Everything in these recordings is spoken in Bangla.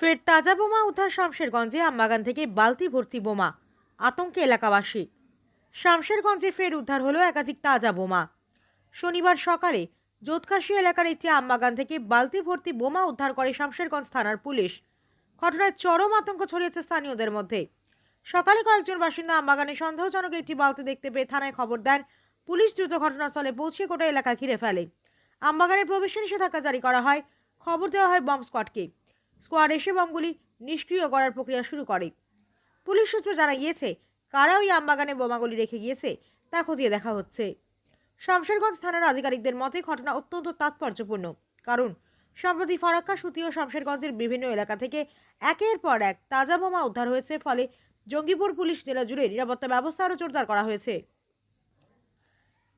ফের তাজা বোমা উদ্ধার শামশেরগঞ্জে আমবাগান থেকে বালতি ভর্তি বোমা। আতঙ্কে এলাকাবাসী। শামশেরগঞ্জে ফের উদ্ধার হলো একাধিক তাজা বোমা। শনিবার সকালে যোতকাশি এলাকার একটি আমবাগান থেকে বালতি ভর্তি বোমা উদ্ধার করে শামশেরগঞ্জ থানার পুলিশ। ঘটনায় চরম আতঙ্ক ছড়িয়েছে স্থানীয়দের মধ্যে। সকালে কয়েকজন বাসিন্দা আমবাগানে সন্দেহজনক একটি বালতি দেখতে পেয়ে থানায় খবর দেন। পুলিশ দ্রুত ঘটনাস্থলে পৌঁছে গোটা এলাকা ঘিরে ফেলে। আমবাগানের প্রবেশে নিষেধাজ্ঞা জারি করা হয়। খবর দেওয়া হয় বম্ব স্কোয়াডকে। স্কোয়াড এসে বমগুলি নিষ্ক্রিয় করার প্রক্রিয়া শুরু করে। পুলিশ সূত্র জানা গিয়েছে কারা ওই আমবাগানে বোমাগুলি রেখে গিয়েছে, তা খতিয়ে দেখা হচ্ছে। শামশেরগঞ্জ থানার আধিকারিকদের মতে, ঘটনা অত্যন্ত তাৎপর্যপূর্ণ। কারণ, সম্প্রতি ফারাক্কা সুতি ও শামশেরগঞ্জের বিভিন্ন এলাকা থেকে একের পর এক তাজা বোমা উদ্ধার হয়েছে, ফলে জঙ্গিপুর পুলিশ জেলা জুড়ে নিরাপত্তা ব্যবস্থা আরও জোরদার করা হয়েছে।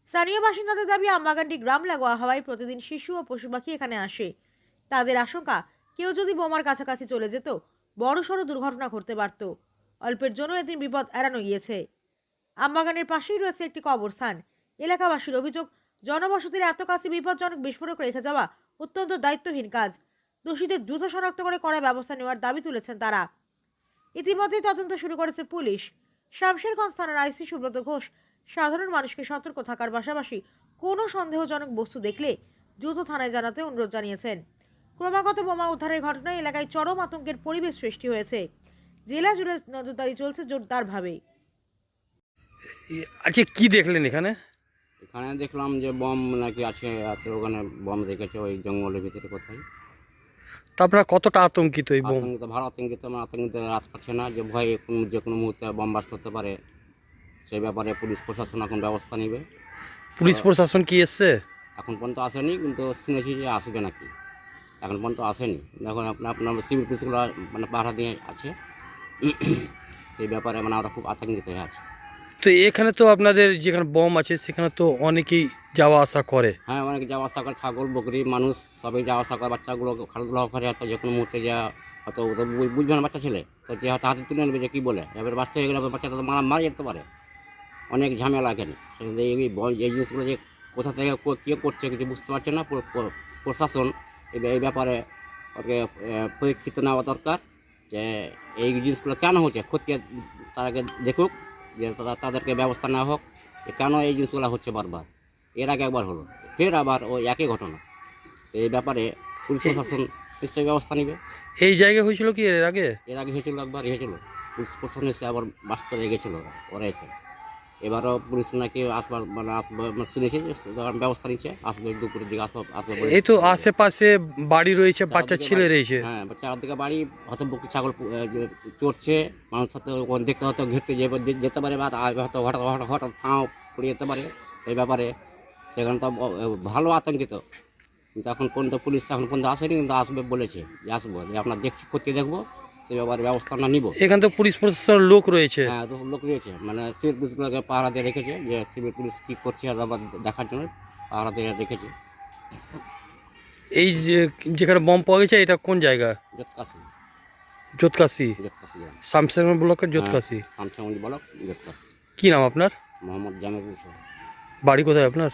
স্থানীয় বাসিন্দাদের দাবি, আমবাগানটি গ্রাম লাগোয়া হওয়ায় প্রতিদিন শিশু ও পশু পাখি এখানে আসে। তাদের আশঙ্কা কেউ যদি বোমার কাছাকাছি চলে যেত বড়সড় দুর্ঘটনা ঘটতে পারত। অল্পের জন্য এদিন বিপদ এড়ানো গিয়েছে। আমবাগানের পাশেই রয়েছে একটি কবরস্থান। এলাকাবাসীর অভিযোগ, জনবসতির এত কাছে বিপজ্জনক বিস্ফোরক রেখে যাওয়া অত্যন্ত দায়িত্বহীন কাজ। দোষীদের দ্রুত শনাক্ত করে কড়া ব্যবস্থা নেওয়ার দাবি তুলেছেন তারা। ইতিমধ্যেই তদন্ত শুরু করেছে পুলিশ। শামশেরগঞ্জ থানার আইসি সুব্রত ঘোষ, সাধারণ মানুষকে সতর্ক থাকার পাশাপাশি কোনো সন্দেহজনক বস্তু দেখলে দ্রুত থানায় জানাতে অনুরোধ জানিয়েছেন। ক্রমাগত বোমা উদ্ধারের ঘটনায় এলাকায় চরম আতঙ্কের পরিবেশ সৃষ্টি হয়েছে। জেলা জুড়ে নজরদারি চলছে জোরদারভাবে। এ- আচ্ছা কি দেখলেন এখানে? এখানে দেখলাম যে বম নাকি আছে এত ওখানে বম রেখেছে ওই জঙ্গলের ভিতরে কোথায়। তা আপনারা কতটা আতঙ্কিত এই বোম? আতঙ্কিত ভালো আতঙ্কিত আমার আতঙ্কিত রাত কাটছে না যে ভয়ে কোন যে কোনো মুহূর্তে বম বাস্ট হতে পারে। সেই ব্যাপারে পুলিশ প্রশাসন এখন ব্যবস্থা নেবে। পুলিশ প্রশাসন কি এসছে? এখন পর্যন্ত আসেনি কিন্তু শুনেছি যে আসবে নাকি। এখন পর্যন্ত আসেনি। এখন আপনার আপনার সিভিল পুলিশগুলো মানে পাহারা দিয়ে আছে। সেই ব্যাপারে মানে আমরা খুব আতঙ্কিত হয়ে আছি। তো এখানে তো আপনাদের যেখানে বম আছে সেখানে তো অনেকেই যাওয়া আসা করে। হ্যাঁ অনেক যাওয়া আসা করে। ছাগল বকরি মানুষ সবাই যাওয়া আসা করে। বাচ্চাগুলো খেলাধুলা করে হয়তো যে কোনো মুহূর্তে যা হয়তো বুঝবে না বাচ্চা ছেলে। তো যে হয়তো হাতে তুলে নেবে যে কী বলে। এবার বাচ্চা হয়ে গেলে বাচ্চাটা তো মারা মারা যেতে পারে। অনেক ঝামেলা এখানে। সেখানে এই জিনিসগুলো যে কোথা থেকে কো- করছে কিছু বুঝতে পারছে না প্র- প্র- প্রশাসন। এই এই ব্যাপারে ওকে পরীক্ষিত নেওয়া দরকার যে এই জিনিসগুলো কেন হচ্ছে খতিয়ে তাদেরকে দেখুক যে তারা- তাদেরকে ব্যবস্থা নেওয়া হোক যে কেন এই জিনিসগুলো হচ্ছে বারবার। এর আগে একবার হলো ফের আবার ওই একই ঘটনা। এই ব্যাপারে পুলিশ প্রশাসন নিশ্চয়ই ব্যবস্থা নেবে। এই জায়গায় হয়েছিল কি এর আগে? এর আগে হয়েছিল একবার হয়েছিল। পুলিশ প্রশাসন এসে আবার বাস করে গেছিল ওরা এসে। এবারও পুলিশ নাকি আসবার মানে আসবে মানে শুনেছি যে তখন ব্যবস্থা নিচ্ছে আসবে দুপুরের দিকে আসবে আসবে এই তো আশেপাশে বাড়ি রয়েছে বাচ্চা ছেলে রয়েছে। হ্যাঁ চারদিকে বাড়ি হয়তো ছাগল চড়ছে মানুষ হয়তো দেখতে হয়তো ঘিরতে যেতে পারে বা হয়তো হঠাৎ হঠাৎ হঠাৎ ফাঁও পড়ে যেতে পারে সেই ব্যাপারে। সেখানে তো ভালো আতঙ্কিত। কিন্তু এখন পর্যন্ত পুলিশ এখন পর্যন্ত আসেনি কিন্তু আসবে বলেছে যে আসব যে আপনার দেখছি খতিয়ে দেখব। সেই ব্যাপারে ব্যবস্থা নিব। এখানে তো পুলিশ প্রশাসনের লোক রয়েছে? হ্যাঁ তো লোক রয়েছে। মানে সিভিল পুলিশগুলোকে পাহারা দিয়ে রেখেছে যে সিভিল পুলিশ কী করছে আর আবার দেখার জন্য পাহারা দিয়ে রেখেছে। এই যে যেখানে বম পাওয়া গেছে এটা কোন জায়গা? গ্রাম শামশেরগঞ্জ ব্লকের শামসাগঞ্জ বলক কি নাম আপনার? মোহাম্মদ জামির বাড়ি কোথায় আপনার?